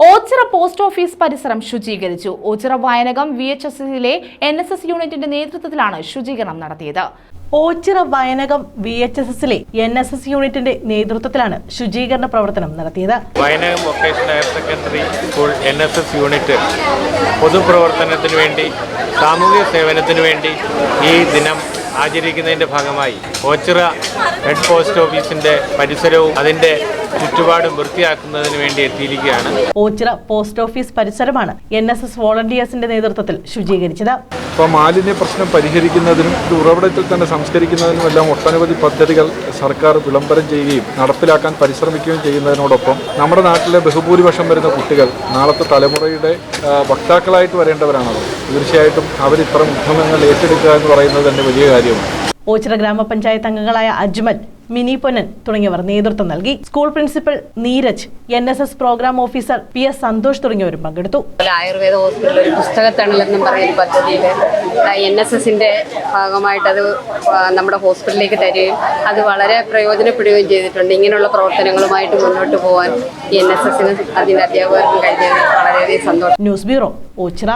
Ochira post office പരിസരം ശുചീകരിച്ചു. Ochira Vayanakam V H S എസിലെ N S S യൂണിറ്റിന്റെ നേതൃത്വത്തിലാണ് ശുചീകരണം നടത്തിയത്. Ochira Vayanakam V H S എസിലെ എൻ എസ് എസ് യൂണിറ്റിന്റെ നേതൃത്വത്തിലാണ് ശുചീകരണ പ്രവർത്തനം നടത്തിയത്. Vayanakam vocational higher secondary school N S S unit പൊതുപ്രവർത്തനത്തിന് വേണ്ടി സാമൂഹ്യ സേവനത്തിന് വേണ്ടി ഈ ദിനം ആചരിക്കുന്നതിന്റെ ഭാഗമായി ഓച്ചിറ ഹെഡ് പോസ്റ്റ് ഓഫീസിന്റെ പരിസരവും അതിന്റെ ചുറ്റുപാടും വൃത്തിയാക്കുന്നതിന് വേണ്ടി എത്തിയിരിക്കുകയാണ്. ഓച്ചിറ പോസ്റ്റ് ഓഫീസ് പരിസരമാണ് എൻ എസ് എസ് വോളണ്ടിയേഴ്സിന്റെ നേതൃത്വത്തിൽ ശുചീകരിച്ചത്. ഇപ്പോൾ മാലിന്യ പ്രശ്നം പരിഹരിക്കുന്നതിനും ഇത് ഉറവിടത്തിൽ തന്നെ സംസ്കരിക്കുന്നതിനും എല്ലാം ഒട്ടനവധി പദ്ധതികൾ സർക്കാർ വിളംബരം ചെയ്യുകയും നടപ്പിലാക്കാൻ പരിശ്രമിക്കുകയും ചെയ്യുന്നതിനോടൊപ്പം നമ്മുടെ നാട്ടിലെ ബഹുഭൂരിപക്ഷം വരുന്ന കുട്ടികൾ നാളത്തെ തലമുറയുടെ വക്താക്കളായിട്ട് വരേണ്ടവരാണല്ലോ തീർച്ചയായിട്ടും അവർ ഇത്തരം ഉദ്യമങ്ങൾ ഏറ്റെടുക്കുക എന്ന് പറയുന്നത് തന്നെ വലിയ കാര്യമാണ്. ഓച്ചിറ ഗ്രാമപഞ്ചായത്ത് അംഗങ്ങളായ അജ്മൽ മിനി പൊന്നൻ തുടങ്ങിയവർ നേതൃത്വം നൽകി. School principal Neeraj N S S programme officer P S Santhosh തുടങ്ങിയവരും പങ്കെടുത്തു. ആയുർവേദ ഹോസ്പിറ്റലിൽ ഒരു പുസ്തകത്തണലെന്നും പറയുന്ന പദ്ധതിയിൽ എൻ എസ് എസിന്റെ ഭാഗമായിട്ട് അത് നമ്മുടെ ഹോസ്പിറ്റലിലേക്ക് തരികയും അത് വളരെ പ്രയോജനപ്പെടുകയും ചെയ്തിട്ടുണ്ട്. ഇങ്ങനെയുള്ള പ്രവർത്തനങ്ങളുമായിട്ട് മുന്നോട്ട് പോകാൻ എൻ എസ് എസിനും അതിന്റെ അധ്യാപകർക്കും കഴിഞ്ഞത് വളരെയധികം സന്തോഷം. News bureau Ochira.